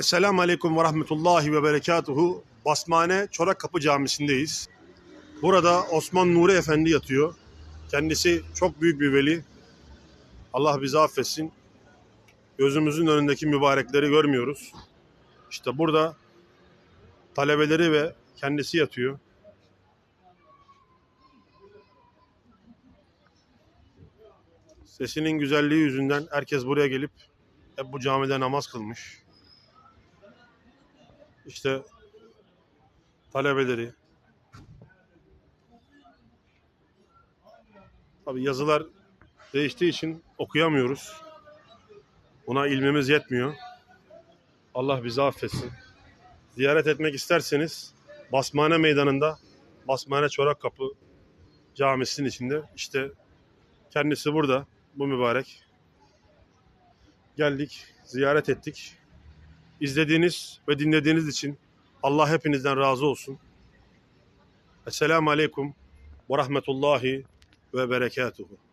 Esselamu Aleyküm ve Rahmetullahi ve Berekatuhu. Basmane Çorak Kapı Camisi'ndeyiz. Burada Osman Nuri Efendi yatıyor. Kendisi çok büyük bir veli. Allah bizi affetsin. Gözümüzün önündeki mübarekleri görmüyoruz. İşte burada talebeleri ve kendisi yatıyor. Sesinin güzelliği yüzünden herkes buraya gelip hep bu camide namaz kılmış. İşte talebeleri. Tabi yazılar değiştiği için okuyamıyoruz. Buna ilmimiz yetmiyor. Allah bizi affetsin. Ziyaret etmek isterseniz Basmane Meydanı'nda Basmane Çorak Kapı Camisi'nin içinde işte kendisi burada bu mübarek. Geldik, ziyaret ettik. İzlediğiniz ve dinlediğiniz için Allah hepinizden razı olsun. Esselamu Aleyküm ve Rahmetullahi ve Berekatuhu.